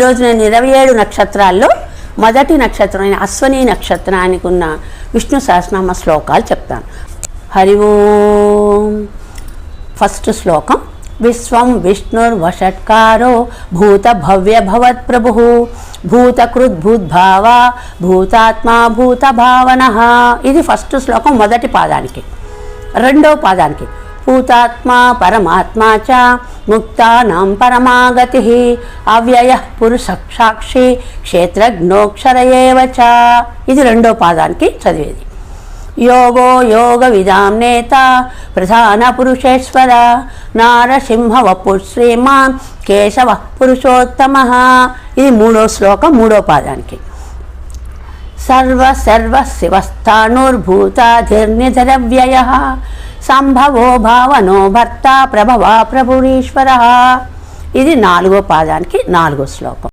ఈరోజు నేను ఇరవై ఏడు నక్షత్రాల్లో మొదటి నక్షత్రం అయిన అశ్వని నక్షత్రానికి ఉన్న విష్ణు సహస్రనామ శ్లోకాలు చెప్తాను. హరి ఓం. ఫస్ట్ శ్లోకం విశ్వం విష్ణుర్వషట్కారో భూత భవ్య భవత్ ప్రభు భూతకృద్భూద్భావ భూతాత్మా భూత భావన ఇది ఫస్ట్ శ్లోకం మొదటి పాదానికి. రెండవ పాదానికి. భూతాత్మా పరమాత్మా చ ముక్తానాం పరమాగతి అవ్యయ పురుష క్షేత్రజ్ఞోక్షరయేవ చ ఇది రెండో పాదానికి చదివేది. యోగో యోగ విదాం నేత ప్రధాన పురుషేశ్వర నారసింహ వపు శ్రీమాన్ కేశవ పురుషోత్తమ। ఇది మూడో శ్లోకం మూడో పాదానికి. సర్వ సర్వ శివస్థానుర్భూతాధిర్నిధరవ్యయ। సంభవో భావనో భర్త ప్రభవ ప్రభురీశ్వర ఇది నాలుగో పాదానికి నాలుగో శ్లోకం.